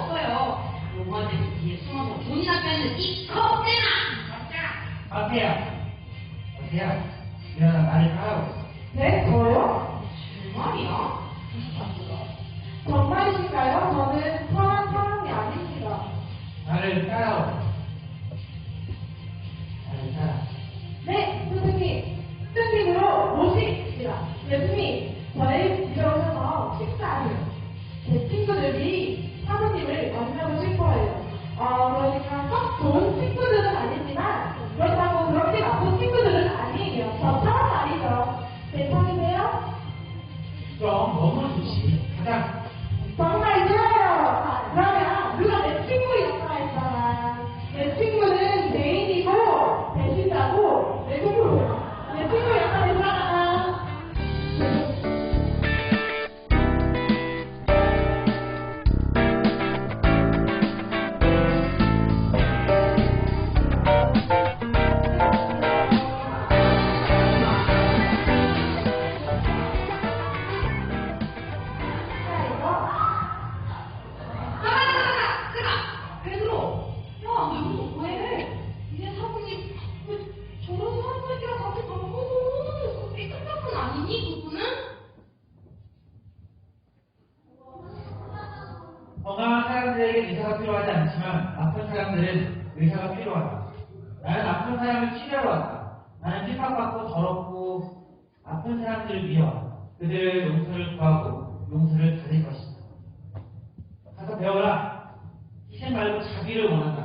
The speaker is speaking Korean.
없어요. 요거는 뒤에 숨어서 돈이나 빼는 이 겁대나! 맞다! 맞대야! 맞대야! 일어나 말을 하라고. 네? 저요? 정말이야? 정말이신가요? 저는 사람 사람이 아닙니다. 나를 따라오. 나를 따라. 네, 선생님. 선생님으로 모시겠습니다. 예수님, 저의 집에 오셔서 식사를 제 친구들이 그럼 너무 좋지. 가자. 건강한 사람들에게 의사가 필요하지 않지만 아픈 사람들은 의사가 필요하다. 나는 아픈 사람을 치료하러 왔다. 나는 핍박받고 더럽고 아픈 사람들을 미워한다. 그들의 용서를 구하고 용서를 받을 것이다. 가서 배워라. 희생 말고 자비를 원한다.